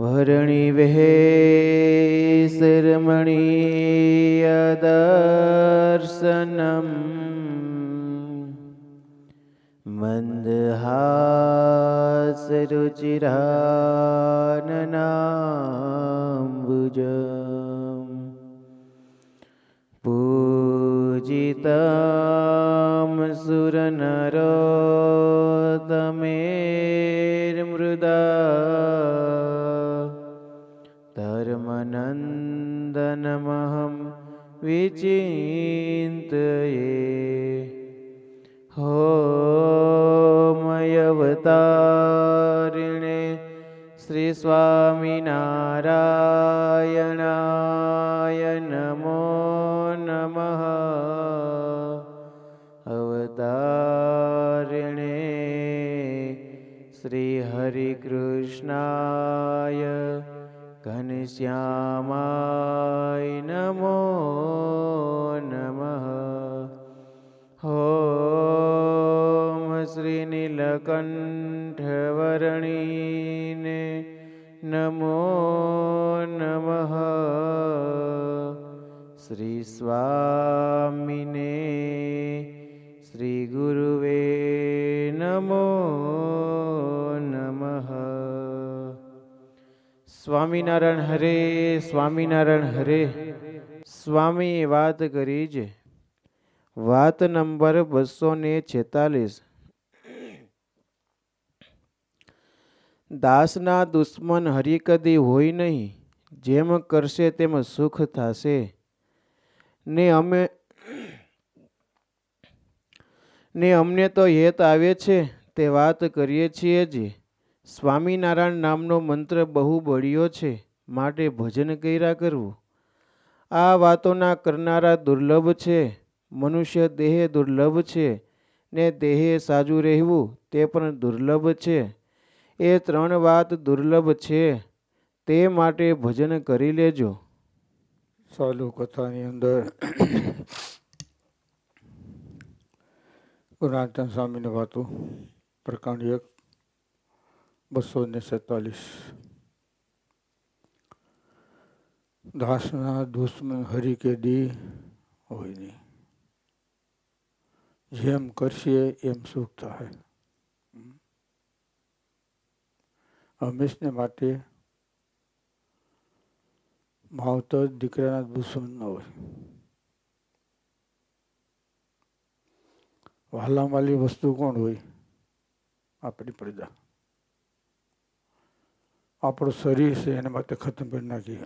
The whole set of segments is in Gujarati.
વરણી વહે શરમણીય દર્શનમ. મંદહાસરુચિરાનનાંબુજમ પૂજિतं સુરનરોતમેર્મૃદા नन्दनमहं विचिन्तये होमयवतारिणे श्रीस्वामिनारायणाय नमो नमः अवतारिणे श्रीहरिकृष्णा ઘનશ્યામાય નમો નમઃ. હોમ શ્રી નીલકંઠ સ્વામિનારાયણ હરે સ્વામિનારાયણ હરે. સ્વામીએ વાત કરી છે વાત નંબર બસો ને છેતાલીસ. દાસના દુશ્મન હરિકદી હોય નહીં. જેમ કરશે તેમ સુખ થશે. ને અમે, ને અમને તો હેત આવે છે, તે વાત કરીએ છીએ જ. સ્વામિનારાયણ નામનો મંત્ર બહુ બળ્યો છે, માટે ભજન કર્યા કરવું. આ વાતોના કરનારા દુર્લભ છે, મનુષ્ય દેહ દુર્લભ છે, ને દેહે સાજું રહેવું તે પણ દુર્લભ છે. એ ત્રણ વાત દુર્લભ છે, તે માટે ભજન કરી લેજો. ચાલુ કથાની અંદર ગુણાતન સ્વામીની વાતો પ્રકાંડ એક. બસો ને સત્તાલીસ દાસના દુશ્મન હરી કે દી હોય નહીં જેમ કરશે એમ સુખ થાય. હંમેશને માટે માવતર દીકરાના દુશ્મન ન હોય. વહાલામાલી વસ્તુ કોણ હોય? આપણી પ્રજા. આપણું શરીર છે એના માટે ખતમ કરી નાખીએ.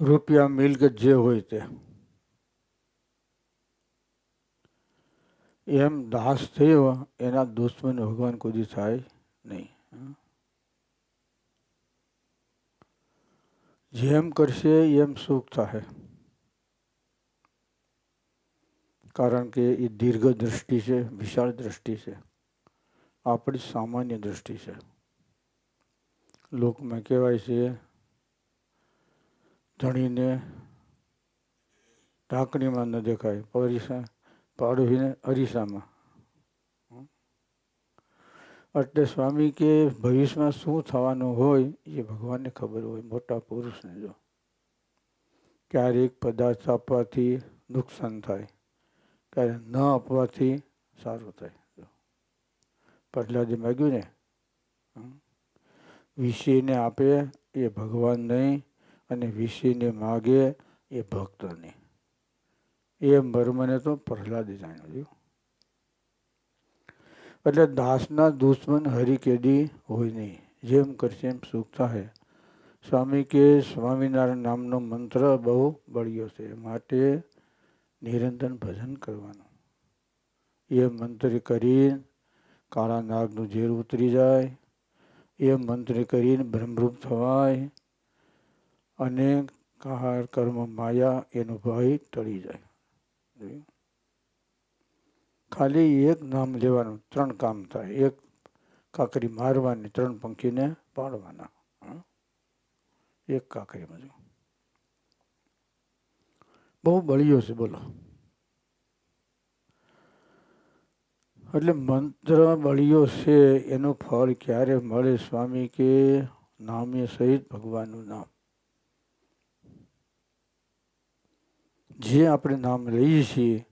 રૂપિયા મિલકત જે હોય તે. એમ દાસ થયો, એના દુશ્મન ભગવાન કોઈ થાય નહીં. જેમ કરશે એમ સુખ થાય. કારણ કે એ દીર્ઘ દ્રષ્ટિ છે, વિશાળ દ્રષ્ટિ છે. આપણી સામાન્ય દ્રષ્ટિ છે. લોકમાં કહેવાય છે, ધણીને ઢાંકણીમાં ન દેખાય, પરીસા પાડોહીને અરીસામાં. એટલે સ્વામી કે ભવિષ્યમાં શું થવાનું હોય એ ભગવાનને ખબર હોય, મોટા પુરુષને જો. ક્યારેક પદાર્થ આપવાથી નુકસાન થાય, ક્યારે ન આપવાથી સારું થાય પ્રહલાદે માગ્યું ને વિષયને આપે એ ભગવાન નહીં અને વિષયને માગે એ ભક્ત નહીં. એ મર્મને તો પ્રહલાદે જાણ્યું. એટલે દાસના દુશ્મન હરી કેદી હોય નહીં. જેમ કરશે એમ સુખ થાય. સ્વામી કે સ્વામિનારાયણ નામનો મંત્ર બહુ બળ્યો છે. માટે નિરંતર ભજન કરવાનું. એ મંત્ર કરી કાળા નાગનું ઝેર ઉતરી જાય. એ મંત્ર કરીને બ્રહ્મરૂપ થવાય અને કાહાર કર્મ માયા એનો ભય ટળી જાય. ખાલી એક નામ લેવાનું, ત્રણ કામ થાય. એક કાકરી મારવાની ત્રણ પંખીને પાડવાના. એક કાકરીમાં જો. બહુ બળિયો છે, બોલો. એટલે મંત્ર બળિયો છે, એનું ફળ ક્યારે મળે સ્વામી કે નામે સહિત ભગવાનનું નામ? જે આપણે નામ લઈએ છીએ,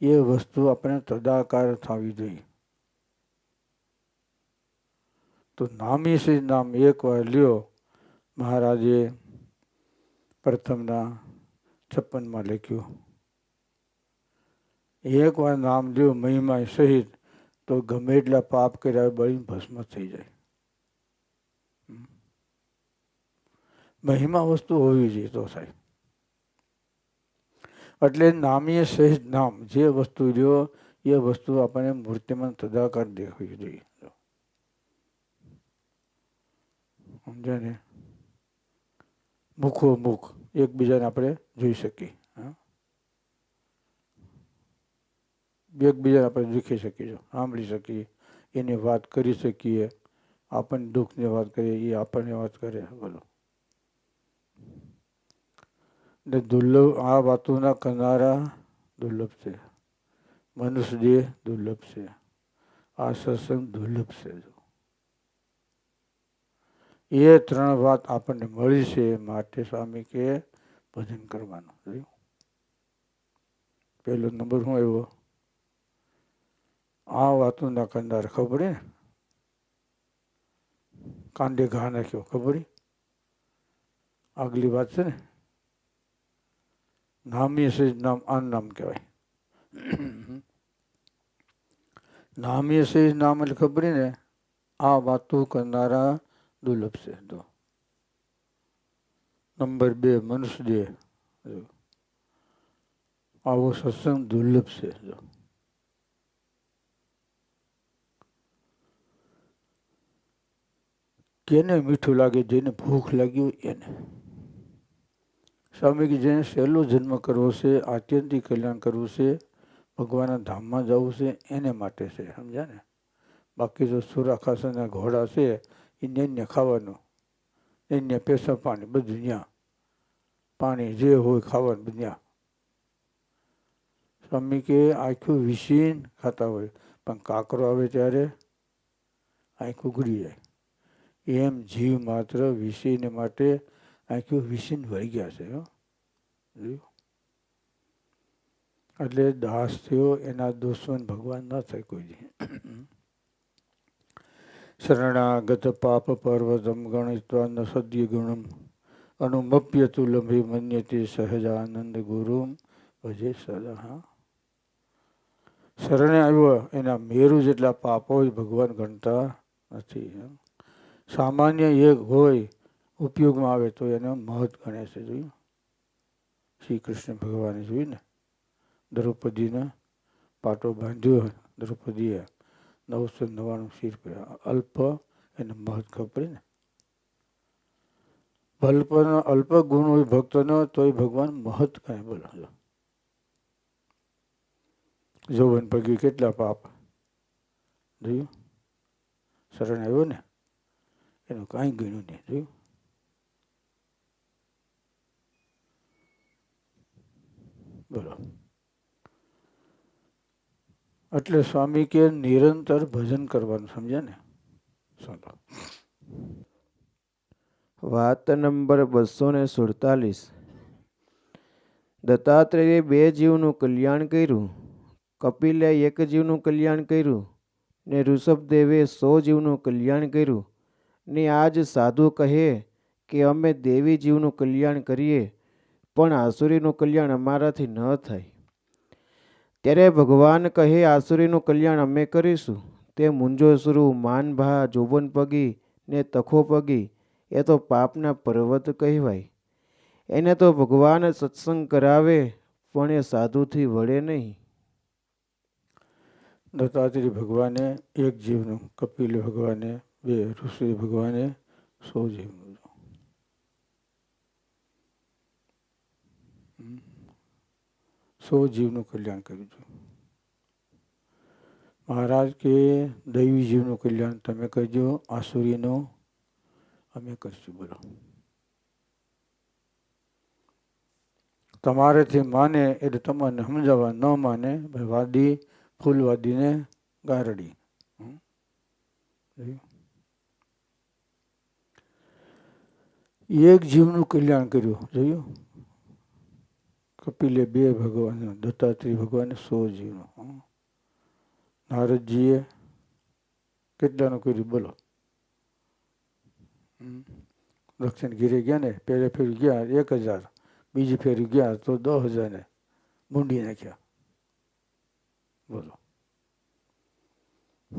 એ વસ્તુ આપણે તદાકાર થવી જોઈએ. તો નામી સહિત નામ એક વાર લ્યો, મહારાજે પ્રથમના છપ્પનમાં લખ્યું એક વાર નામ લ્યો મહિમા સહિત તો ગમે એટલા પાપ કર્યા બળીને ભસ્મ થઈ જાય. મહિમા વસ્તુ હોવી જોઈએ તો થાય એટલે નામીય સહિત નામ જે વસ્તુ લ્યો એ વસ્તુ આપણને મૂર્તિમાં તદાકાર દેખવી જોઈએ. સમજાય ને? મુખો મુખ, એકબીજાને આપણે જોઈ શકીએ હા એકબીજાને આપણે દુખી શકીએ સાંભળી શકીએ, એની વાત કરી શકીએ, આપણને દુઃખની વાત કરીએ, એ આપણને વાત કરે, બોલો. ને દુર્લભ, આ વાતોના કરનારા દુર્લભ છે. મનુષ્ય દેહ દુર્લભ છે. આ સત્સંગ દુર્લભ છે એ ત્રણ વાત આપણને મળી છે માટે સ્વામી કે ભજન કરવાનું. જોયું? પહેલો નંબર શું આવ્યો. આ વાતોના કરનાર ખબર ને કાંડે ઘા નાખ્યો ખબર આગલી વાત છે ને નામી સહિત નામ આ નામ કહેવાય નામી સહિત નામ એટલે ખબર ને આ વાતો કરનારા દુર્લભ છે તો નંબર બે મનુષ્ય દેહ આવો સત્સંગ દુર્લભ છે જો કેને મીઠું લાગે જેને ભૂખ લાગી હોય એને? સ્વામી કે જેને સહેલો જન્મ કરવો છે, આત્યંતિક કલ્યાણ કરવું છે, ભગવાનના ધામમાં જવું છે, એને માટે છે, સમજ્યા ને? બાકી જો સુરાખાસનના ઘોડા છે, એ નૈન્ય ખાવાનું, નૈન્ય પેશા પાણી, બધું ત્યાં પાણી જે હોય ખાવાનું, બધું ત્યાં સ્વામી કે આખું વિસીન ખાતા હોય, પણ કાકરો આવે ત્યારે આંખ ઉઘડી જાય. એમ જીવ માત્ર વિષયને માટે આખી વિસીન વળી ગયા છે એટલે દાસ થયો, એના દુશ્મન ભગવાન ન થાય કોઈ શરણાગત પાપ પર્વતમ ગણિત્વા ન સદ્ય ગુણમ, અનુમપ્ય તુલંભી મન્યતે સહજાનંદ ગુરુમ, ભજે સદા, હા. શરણે આવ્યો, એના મેરુ જેટલા પાપો જ ભગવાન ગણતા નથી સામાન્ય એક હોય, ઉપયોગમાં આવે તો એને મહત્વ ગણે છે, જોયું? શ્રી કૃષ્ણ ભગવાને જોયું ને? દ્રૌપદીને પાટો બાંધ્યો દ્રૌપદીએ નવસો નવ્વાણું શીર અલ્પ એને મહત ખબર ને? અલ્પનો, અલ્પ ગુણ હોય ભક્તનો, તોય ભગવાન મહત કહે બોલો. જોવન પગી કેટલા પાપ. જોયું? શરણ આવ્યો ને? એનું કાંઈ ગણ્યું નહીં જોયું બોલો એટલે સ્વામી કે નિરંતર ભજન કરવાનું સમજે ને? ચાલો વાત નંબર બસો ને સુડતાલીસ. દત્તાત્રેયે બે જીવનું કલ્યાણ કર્યું, કપિલે એક જીવનું કલ્યાણ કર્યું, ને ઋષભદેવે સો જીવનું કલ્યાણ કર્યું ને આજ સાધુ કહે કે અમે દેવી જીવનું કલ્યાણ કરીએ, પણ આસુરીનું કલ્યાણ અમારાથી ન થાય. ત્યારે ભગવાન કહે, આસુરીનું કલ્યાણ અમે કરીશું. તે મુંજોસુરુ, માનભા જોબન પગી ને તખો પગી એ તો પાપના પર્વત કહેવાય. એને તો ભગવાન સત્સંગ કરાવે, પણ એ સાધુથી વળે નહીં. દત્તાત્રેય ભગવાને એક જીવનું કપિલ ભગવાને બે ઋષિ ભગવાને સો જીવનું સો જીવનું કલ્યાણ કર્યું છે. મહારાજ કે દૈવી જીવનું કલ્યાણ તમે કરજો આસુરીનું અમે કરશું બોલો. તમારેથી માને એટલે તમારે સમજાવવા ન માને વાદી, ફૂલવાદીને ગારડી હમ. જોયું? એક જીવનું કલ્યાણ કર્યું. જોયું? કપિલે બે ભગવાન, દત્તાત્રેય ભગવાને સો જીવનું. નારદજીએ કેટલાનું કર્યું? બોલો. દક્ષિણ ગીરે ગયા ને, પહેલે ફેરી ગયા, એક હજાર. બીજી ફેરી ગયા તો દસ હજારને મૂંડી નાખ્યા. બોલો.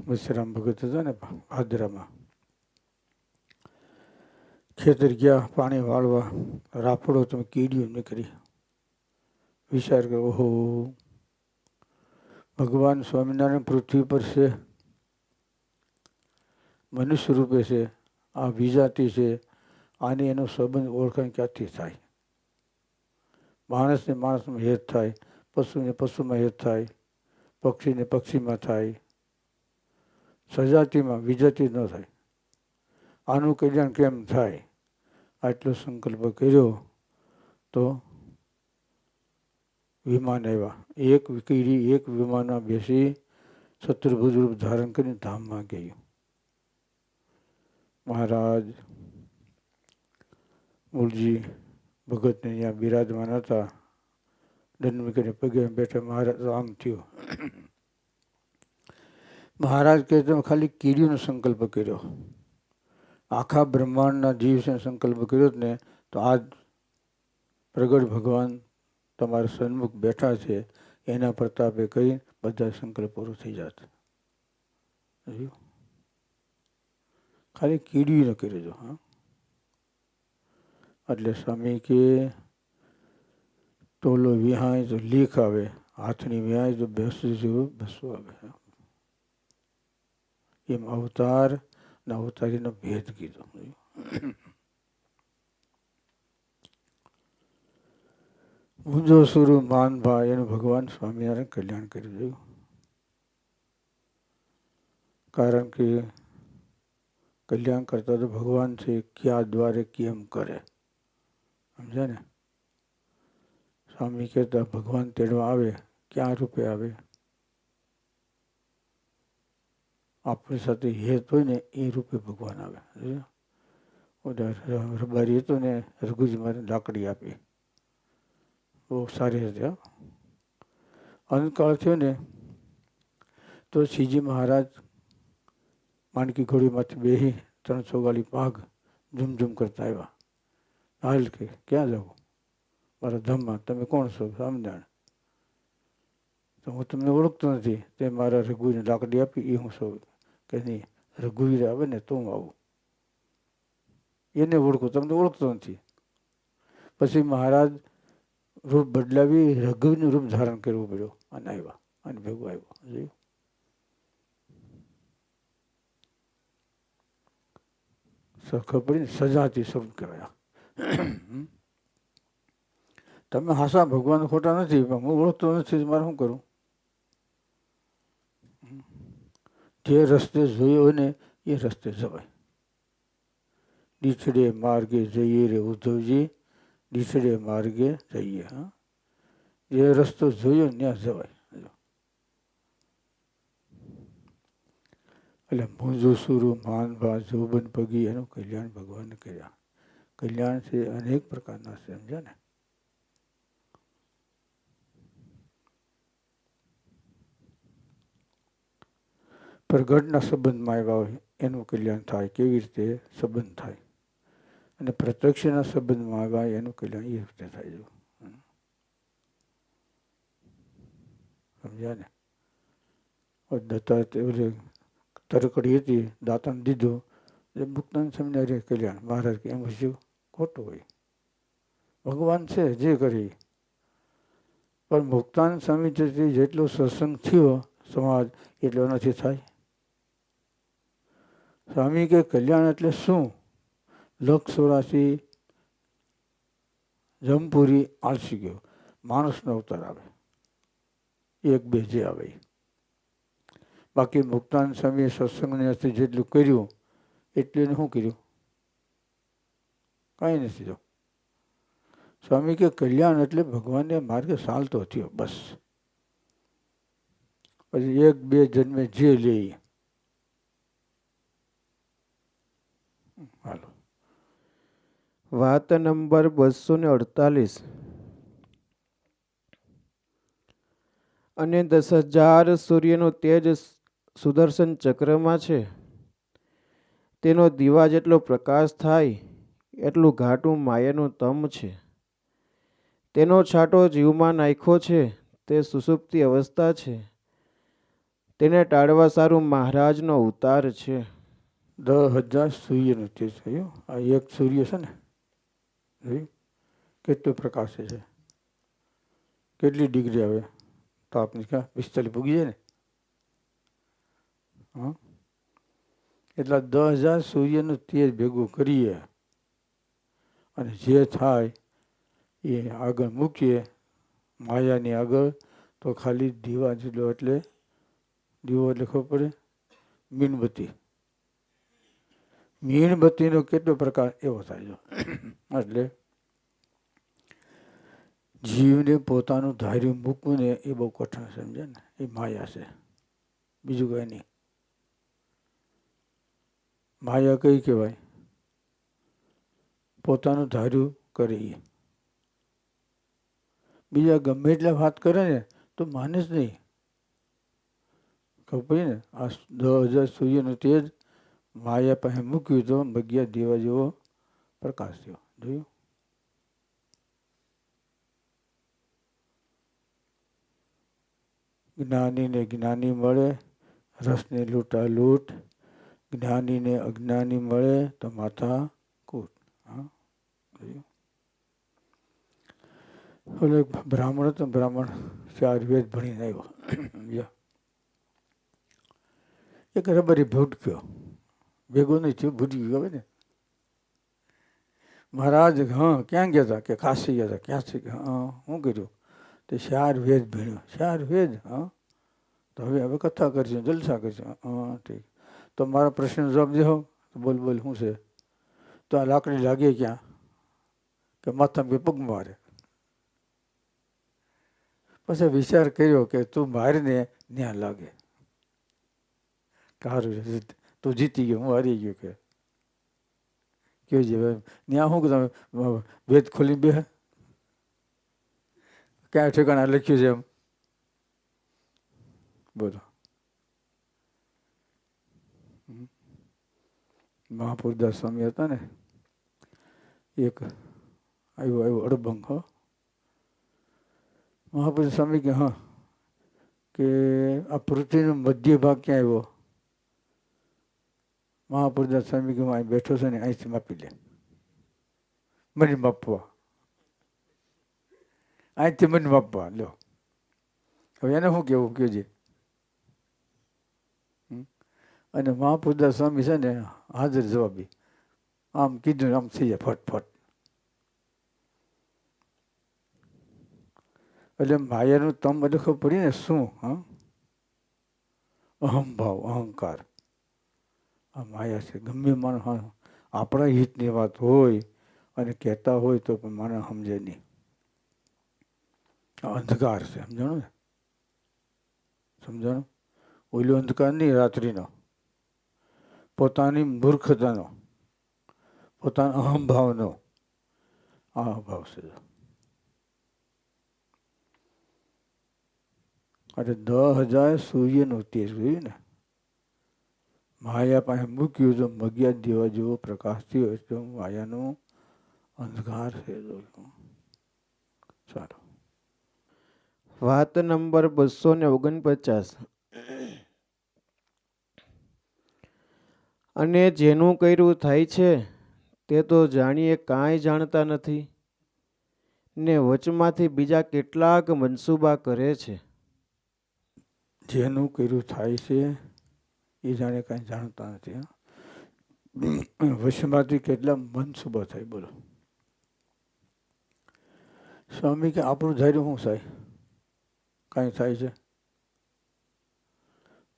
વિશ્રામ ભગત હતા ને ભાદરામાં ખેતર ગયા પાણી વાળવા રાફડો તમે કીડીઓ નીકળી વિચાર કે ઓહો, ભગવાન સ્વામિનારાયણ પૃથ્વી પર છે. મનુષ્ય રૂપે છે. આ વિજાતિ છે. આની એનો સંબંધ ઓળખાણ ક્યાંથી થાય? માણસને માણસમાં હેત થાય, પશુને પશુમાં હેત થાય, પક્ષીને પક્ષીમાં થાય. સજાતિમાં વિજાતિ ન થાય. આનું કલ્યાણ કેમ થાય? આટલો સંકલ્પ કર્યો તો વિમાન આવ્યા. એક કીડી એક વિમાનમાં બેસી શત્રુભુજ રૂપ ધારણ કરીને ધામમાં ગયું મહારાજ મૂળજી ભગતને ત્યાં બિરાજમાન હતા. દંડ કરીને પગે બેઠા મહારાજ આમ થયું. મહારાજ કહે, તમે ખાલી કીડીનો સંકલ્પ કર્યો. આખા બ્રહ્માંડના જીવ છે સંકલ્પ કર્યો ને, તો આજ પ્રગટ ભગવાન તમારા સન્મુખ બેઠા છે, એના પ્રતાપે કરી બધા સંકલ્પ પૂરો થઈ જાત. ખાલી કીડી ન કરી દો, હા. એટલે સ્વામી કે ટોલો વિહાય તો લીખ આવે, હાથની વિહાય તો બેસું જેવું બેસવું આવે. એમ અવતાર ને અવતારીનો ભેદ કીધો. ઊંઝો સુરુ માનભાઈ એનું ભગવાન સ્વામિનારાયણ કલ્યાણ કરી દઉં કારણ કે કલ્યાણ કરતા તો ભગવાન છે, ક્યાં, દ્વારે કેમ કરે? સમજ્યા ને? સ્વામી કહેતા, ભગવાન તેડવા આવે, ક્યાં રૂપે આવે? આપણી સાથે હેત હોય ને, એ રૂપે ભગવાન આવે? રબારી હતો ને, રઘુજી મારે લાકડી આપી. બહુ સારી હતી. અંતકાળ થયો ને, તો શ્રીજી મહારાજ માણકી ઘોડીમાંથી બેસી ત્રણસો ગાલી પાઘ ઝુમઝુમ કરતા આવ્યા. હાલ કે, ક્યાં જવું? મારા ધમમાં તમે કોણ છો? સમજાણ. તો હું તમને ઓળખતો નથી. તે મારા રઘુને લાકડી આપી, એ હું છું કે નહીં રઘુવીર આવે ને તો હું આવું. એને ઓળખું, તમને ઓળખતો નથી. પછી મહારાજ રૂપ બદલાવી રઘુવીનું રૂપ ધારણ કરવું પડ્યું. અને આવ્યા, અને ભેગું આવ્યો. જોયું? ખબર પડી ને? સજાતી શબ્દ કહેવાય. તમે હાસા ભગવાન ખોટા નથી, પણ હું ઓળખતો નથી મારે શું કરું? જે રસ્તે જોયો ને એ રસ્તે જવાય. દીઠડે માર્ગે જઈએ રે ઉદ્ધવજી દીછડે માર્ગે જઈએ, હા. જે રસ્તો જોયો ત્યાં જવાય. એટલે મૂંઝું સુરું માનભા જોબન પગી એનું કલ્યાણ ભગવાને કર્યા. કલ્યાણ છે અનેક પ્રકારના સમજ્યા ને? પ્રગટના સંબંધમાં આવ્યા હોય, એનું કલ્યાણ થાય, કેવી રીતે સંબંધ થાય? અને પ્રત્યક્ષના સંબંધમાં આવ્યા હોય, એનું કલ્યાણ એ રીતે થાય જો. સમજ્યા ને? દત્તા ઓલી તરકડી હતી દાંતણ દીધું, એટલે મુક્તાન સ્વામિનારાયણ કલ્યાણ. મહારાજ કે એમ હજુ ખોટું હોય. ભગવાન છે જે કરી. પણ મુક્તાન સ્વામી જેટલો સત્સંગ થયો, સમાજ એટલો નથી થાય. સ્વામી કે કલ્યાણ એટલે શું? લક્ષ ચોરાશી જમપુરી, આળસી ગયો. માણસનો અવતાર આવે. એક બે જે આવે. બાકી મુક્તાન સ્વામીએ સત્સંગને અર્થે જેટલું કર્યું, એટલું શું કર્યું? કાંઈ નથી જો સ્વામી કે કલ્યાણ એટલે ભગવાનને માર્ગે ચાલતો થયો, બસ. પછી એક, બે જન્મે જે લે વાત નંબર બસો ને અડતાલીસ. અને દસ હજાર સૂર્યનો તેજ સુદર્શન ચક્રમાં છે. તેનો દીવા જેટલો પ્રકાશ થાય, એટલું ઘાટું માયાનું તમ છે. તેનો છાંટો જીવમાં નાખ્યો છે, તે સુસુપ્તિ અવસ્થા છે. તેને ટાળવા સારું મહારાજનો અવતાર છે. દસ હજાર સૂર્યનું તેજ થયો આ એક સૂર્ય છે ને, જોયું? કેટલું પ્રકાશે છે. કેટલી ડિગ્રી આવે? તાપની ક્યાં? પિસ્તાલીસ પૂગી જાય ને. હા? એટલા દસ હજાર સૂર્યનું તેજ ભેગું કરીએ અને જે થાય એ આગળ મૂકીએ, માયાની આગળ, તો ખાલી દીવા જેટલો એટલે, દીવો એટલે ખબર પડે? મીણબત્તી. મીણબત્તીનો કેટલો પ્રકાર એવો થાય છે? એટલે જીવને પોતાનું ધાર્યું મૂકવું ને એ બહુ કઠણ સમજે ને, એ માયા છે. બીજું કંઈ નહીં. માયા કઈ કહેવાય? પોતાનું ધાર્યું કરે બીજા ગમે એટલા વાત કરે ને તો માને જ નહીં. ખબર પડી ને? આ દસ હજાર સૂર્યનું તેજ માયા પાસે મૂક્યું તો ભગ્યા દેવા જેવો પ્રકાશ થયો. જોયું? જ્ઞાનીને જ્ઞાની મળે, રસને લૂંટા લૂંટ, જ્ઞાનીને અજ્ઞાની મળે તો માથા કૂટ. હા એટલે બ્રાહ્મણ હતો, બ્રાહ્મણ ચાર વેદ ભણીને આવ્યો. એક રબરી ભૂટક્યો ભેગો નહીં થયો ભૂટકી ગયો ને. મહારાજ હા, ક્યાં ગયા હતા કે, કાશી ગયા હતા ક્યાંથી? હા શું કર્યું તે શાર વેદ ભણ્યો. શાર વેદ, હા. તો હવે હવે કથા કરશું, જલસા કરશું. હા, ઠીક. તો મારા પ્રશ્નનો જવાબ દેહો. તો બોલ બોલ, શું છે? તો આ લાકડી લાગે ક્યાં? કે માથામાં કે પગ મારે. પછી વિચાર કર્યો કે તું મારીને ત્યાં લાગે. સારું છે તું જીતી ગયો, હું હારી ગયો કે. કેવું છે ત્યાં શું તમે ભેદ ખોલી બે. ક્યાં ઠેકાણા લખ્યું છે એમ. બોલો. મહાપુરદાસ સ્વામી હતા ને, એક આવ્યો આવ્યો અડબંગ, હો. મહાપુરુષ સ્વામી કે, હા, કે આ પૃથ્વીનો મધ્ય ભાગ ક્યાં આવ્યો? મહાપુરુષ સ્વામી કે હું અહીં બેઠો છે ને અહીંથી માપી લે. મને માપવા. અહીંથી મને માપવા, લો. હવે એને શું કેવું કહ્યું હમ? અને મહાપુરદાસ સ્વામી છે ને હાજર જવાબી. આમ કીધું આમ થઈ જાય ફટફટ. એટલે માયાનું તમ એટલે ખબર પડી ને શું, હા? અહંભાવ, અહંકાર. આ માયા છે, ગમે માણસ આપણા હિતની વાત હોય અને કહેતા હોય તો પણ માણસ સમજે નહીં. આ અંધકાર છે, સમજાણો ને? સમજાણો? ઓલો અંધકાર નહીં, રાત્રિનો. પોતાની મૂર્ખતાનો. પોતાના અહમભાવનો આ અભાવ છે. અરે દસ હજાર સૂર્યનું તેજ જોયું ને? માયા પાસે મૂક્યું તો મગિયા દેવા જેવો પ્રકાશ થયો તો માયાનો અંધકાર છે સારું વાત નંબર બસો ને ઓગણપચાસ. અને જેનું કર્યું થાય છે તે તો જાણીએ કાંઈ જાણતા નથી. ને વચમાંથી બીજા કેટલાક મનસૂબા કરે છે. જેનું કર્યું થાય છે એ જાણે કાંઈ જાણતા નથી. વશમાંથી કેટલા મનસુબા થાય, બોલો. સ્વામી કે, આપણું ધૈર્ય શું થાય? કાંઈ થાય છે?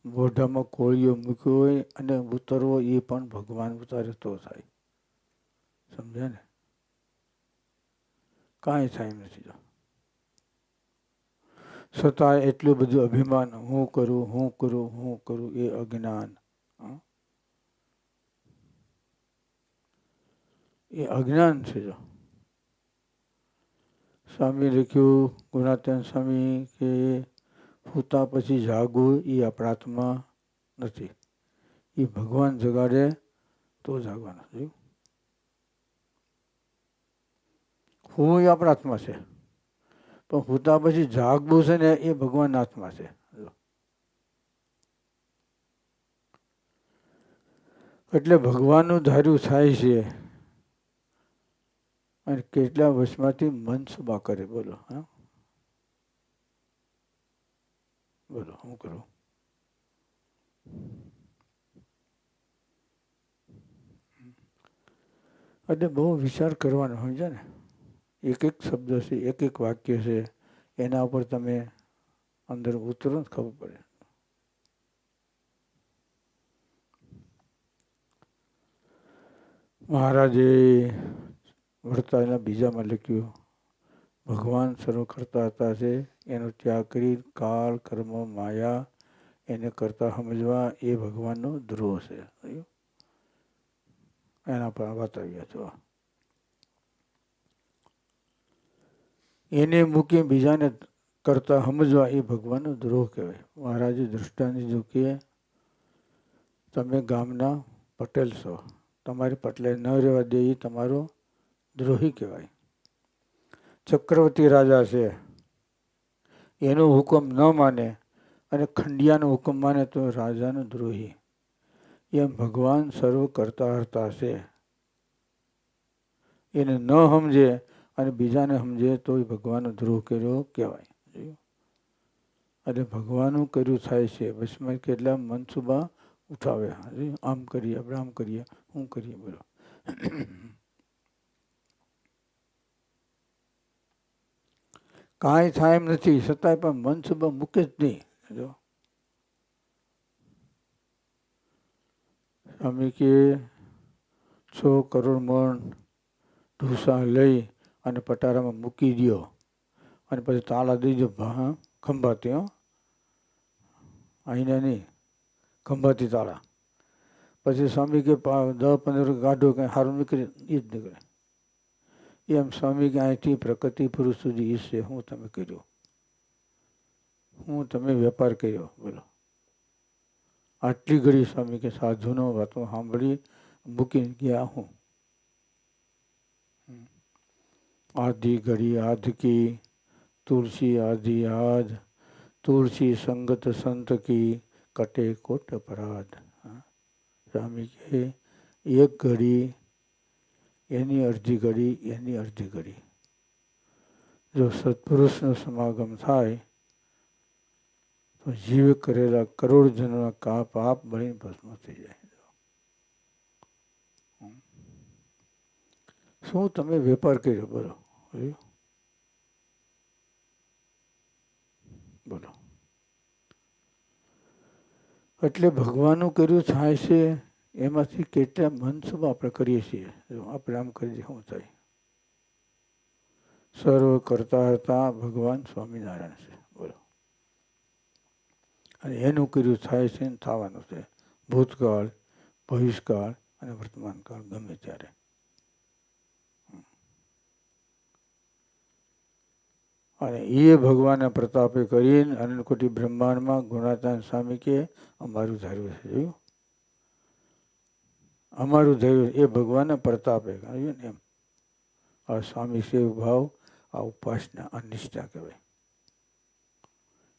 મોઢામાં કોળીઓ મૂક્યો હોય અને ઉતરવો એ પણ ભગવાન ઉતારે તો થાય. સમજ્યા ને? કાંઈ થાય નથી જો. છતાં એટલું બધું અભિમાન, હું કરું હું કરું હું કરું એ અજ્ઞાન? એ અજ્ઞાન છે જો. સ્વામી લખ્યું, ગુણાતન સ્વામી, કે ફૂતા પછી જાગવું એ આપણા હાથમાં નથી. એ ભગવાન જગાડે તો જાગવાનું જોયું હું એ આપણા હાથમાં છે. પણ સૂતા પછી જાગવું છે ને, એ ભગવાનના હાથમાં છે. એટલે ભગવાનનું ધાર્યું થાય છે. અને કેટલા વર્ષમાંથી મન સુભા કરે, બોલો, હા? બોલો, હું કરું? એટલે બહુ વિચાર કરવાનો સમજે ને. એક એક શબ્દ છે એક એક વાક્ય છે, એના ઉપર તમે અંદર ઉતરો જ ખબર પડે. મહારાજે વર્તાના બીજામાં લખ્યું, ભગવાન સર્વ કરતા હતા છે, એનો ત્યાગ કરી કાળ, કર્મ, માયા એને કરતા સમજવા એ ભગવાનનો ધ્રુવ છે. એના પર બતાવ્યા છો એને મૂકી બીજાને કરતા સમજવા એ ભગવાનનો દ્રોહ કહેવાય. મહારાજે દૃષ્ટાંત કે તમે ગામના પટેલ છો. તમારી પટલે ન રહેવા દે એ તમારો દ્રોહી કહેવાય. ચક્રવર્તી રાજા છે. એનો હુકમ ન માને અને ખંડિયાનો હુકમ માને તો રાજાનો દ્રોહી. એમ ભગવાન સર્વ કરતા હરતા છે. એને ન સમજે અને બીજાને સમજે તો એ ભગવાનનો ધ્રુવ કર્યો કહેવાય? એટલે ભગવાનનું કર્યું થાય છે. વચમાં કેટલા મનસુબા ઉઠાવે. આમ કરીએ, આપણે આમ કરીએ, હું કરીએ, બોલો. કાંઈ થાય એમ નથી. છતાંય પણ મનસુબા મૂકે જ નહીં. જો. સ્વામી કે, છ કરોડ મણ ઢોસા લઈ અને પટારામાં મૂકી દ્યો. અને પછી તાળા દઈ દો ભા ખંભાતી, હો. અહીંના નહીં, ખંભાતી તાળા પછી સ્વામી કે દસ પંદર ગાઢો કંઈ સારું નીકળે, એ જ નીકળે. એમ સ્વામી કે, અહીંથી પ્રકૃતિ પુરુષ સુધી ઈચ્છે હું તમે કર્યો. હું તમે વેપાર કર્યો. બોલો. આટલી ઘડી સ્વામી કે સાધુનો વાતો સાંભળી મૂકીને ગયા હું. આધી ઘડી આધકી તુલસી આધી આધ તુલસી સંગત સંત કી કટે કોટ અપરાધ હા. સ્વામી કે એક ઘડી એની અડધી ઘડી એની અડધી ઘડી જો સત્પુરુષનો સમાગમ થાય તો જીવે કરેલા કરોડ કાપ આપ બળીને ભસ્મ થઈ જાય શું તમે વેપાર કર્યો? બોલો. બોલો. એટલે ભગવાનનું કર્યું થાય છે, એમાંથી કેટલા મનસુબ આપણે કરીએ છીએ? આપણે આમ કરીએ શું થાય. સર્વ કરતા હતા ભગવાન સ્વામિનારાયણ છે. બોલો. અને એનું કર્યું થાય છે ને થવાનું છે. ભૂતકાળ, ભવિષ્યકાળ અને વર્તમાનકાળ ગમે ત્યારે. અને એ ભગવાનના પ્રતાપે કરીને અનંતકોટી બ્રહ્માંડમાં ગુણાતાન સ્વામી કે અમારું ધાર્યું છે, જોયું? અમારું ધૈર્ય એ ભગવાનના પ્રતાપે કહ્યું ને એમ. આ સ્વામી સેવ ભાવ, આ ઉપાસના અનિષ્ઠા કહેવાય.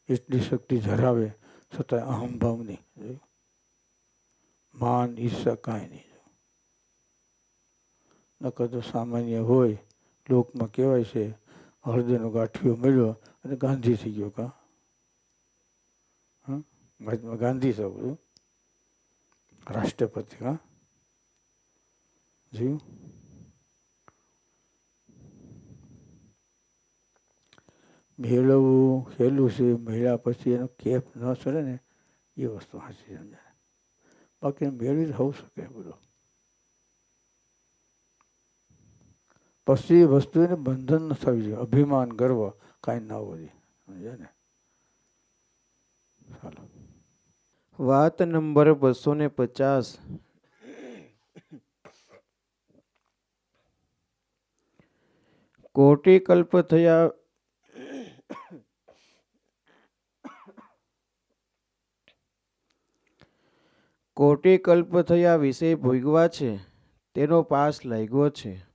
એટલી શક્તિ ધરાવે છતાં અહમભાવ નહીં? માન, ઈર્ષા કાંઈ નહીં નકર તો સામાન્ય હોય, લોકમાં કહેવાય છે હળદરનો ગાંઠિયો મળ્યો અને ગાંધી થઈ ગયો કા? હં? મહાત્મા ગાંધી સૌ બધું રાષ્ટ્રપતિ કા? જોયું મેળવવું સહેલું છે, મેળ્યા પછી એનો કેપ ન ચડે ને એ વસ્તુ સાચી સમજાય બાકી મેળવી જ શકે બોલો પછી એ વસ્તુને બંધન ન થવી જોઈએ, અભિમાન, ગર્વ કાંઈ ન હોવું જોઈએ, સમજ્યા ને? ચાલો. વાત નંબર બસો ને પચાસ. કોટી કલ્પ થયા કોટી કલ્પ થયા વિષય ભોગવા છે, તેનો પાસ લાગ્યો છે.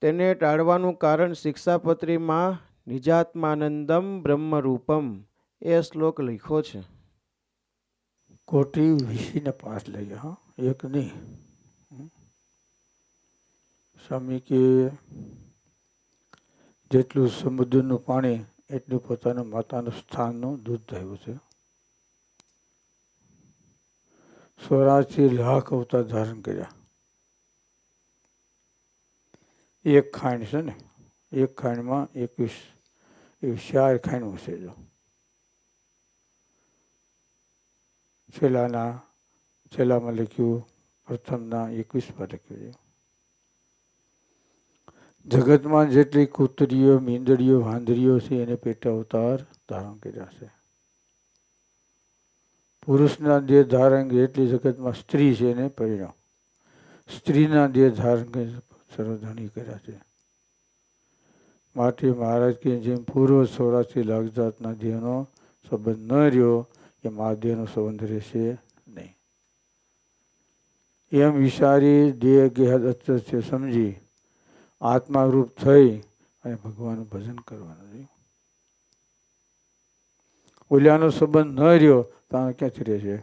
તેને ટાળવાનું કારણ શિક્ષાપત્રીમાં નિજાત્માનંદમ બ્રહ્મરૂપમ. એ શ્લોક લખ્યો છે. કોટી વીસીને પાસ લઈ ગયા હા? એક નહીં. સ્વામી કે જેટલું સમુદ્રનું પાણી, એટલું પોતાનું માતાનું સ્થાનનું દૂધ થયું છે. સ્વરાજથી લાખ અવતાર ધારણ કર્યા. એક ખાંડ છે ને, એક ખાંડમાં એકવીસ એવી ચાર ખાંડ છે છેલ્લાના, છેલ્લામાં લખ્યું, પ્રથમના એકવીસમાં લખ્યું છે. જગતમાં જેટલી કૂતરીઓ, મીંદડીઓ, વાંદરીઓ છે, એને પેટા અવતાર ધારણ કર્યા છે. પુરુષના દેહ ધારણ જેટલી જગતમાં સ્ત્રી છે એને પરિણામ. સ્ત્રીના દેહ ધારણ કરી સર્વધણી કર્યા છે. માટે મહારાજ કે જેમ પૂર્વ સૌરાષ્ટ્રી લાગજાતના દેહનો સંબંધ ન રહ્યો એ મહાદેહનો સંબંધ રહેશે નહીં. એમ વિચારી દેહ ગેહદ છે સમજી આત્મારૂપ થઈ અને ભગવાનનું ભજન કરવાનું છે ઓલિયાનો સંબંધ ન રહ્યો તો ક્યાંથી ક્યાંથી રહેશે?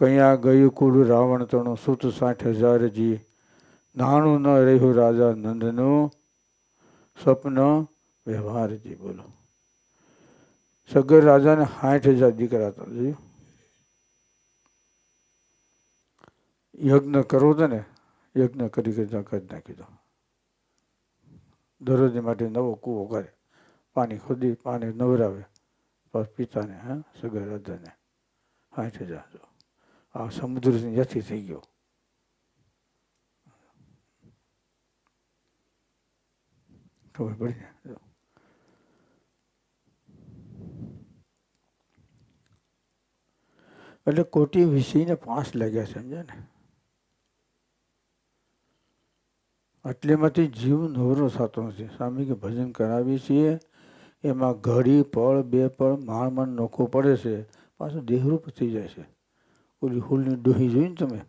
કયા ગયું કુળ રાવણ તણું સુત સાઠ હજાર જી. નાણું ન રહ્યું રાજા નંદનું સ્વપ્ન વ્યવહારજી બોલો. સગર રાજાને સાઠ હજાર દીકરા હતા જોયું યજ્ઞ કરવો હતો ને, યજ્ઞ કરી કરી કરી નાખી દો. દરરોજ માટે નવો કૂવો કરે, પાણી ખોદી, પાણી નવરાવે. પિતાને, હા, સગર રાજાને સાઠ હજાર જો આ સમુદ્ર જતી થઈ ગયો. ખબર પડી એટલે કોટી વિસીને પાંચ લાગ્યા સમજે ને? આટલેમાંથી જીવ નવરો થતો નથી. સ્વામી કે ભજન કરાવીએ છીએ. એમાં ઘડી, પળ, બે પળ માણ માણ નોખો પડે છે. પાછું દેહરૂપ થઈ જાય છે. ઓલી હુલની ડોહી જોઈને તમે?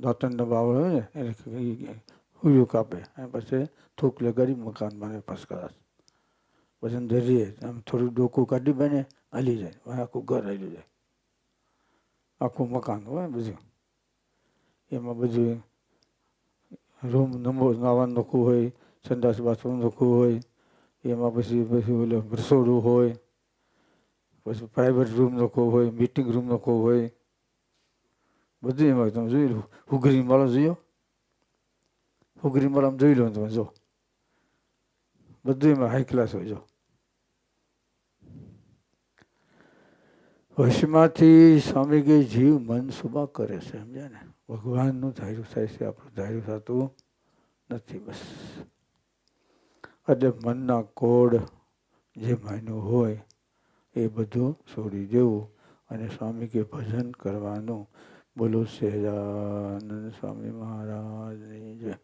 દાંતણનો બાવળ હોય ને એને હુયું કાપે. અને પછી થૂક લગાડી મકાન બને ફસકરાશ પછી ધરીએ, આમ થોડું ડોકું કાઢી બને, હાલી જાય. આખું ઘર હાલી જાય. આખું મકાન હોય બધું. એમાં બધું રૂમ નંબર નાવાનું નખું હોય, સંડાસ બાથરૂમ નોખું હોય, એમાં પછી પછી ઓલું રસોડું હોય. પછી પ્રાઇવેટ રૂમ નોખો હોય મિટિંગ રૂમ નોખો હોય. બધું એમાં તમે જોઈ લો હુગરી માળો જોયો? હુગરી માળામાં જોઈ લો તમે, જો. બધું એમાં હાઈ ક્લાસ હોય, જો. વશમાંથી સ્વામી કે જીવ મન સુબા કરે છે, સમજ્યા ને? ભગવાનનું ધાર્યું થાય છે, આપણું ધાર્યું થતું નથી બસ. એટલે મનના કોડ જે માન્યું હોય એ બધું છોડી દેવું અને સ્વામી કે ભજન કરવાનું. બોલો સહેજાનંદ સ્વામી મહારાજની જય.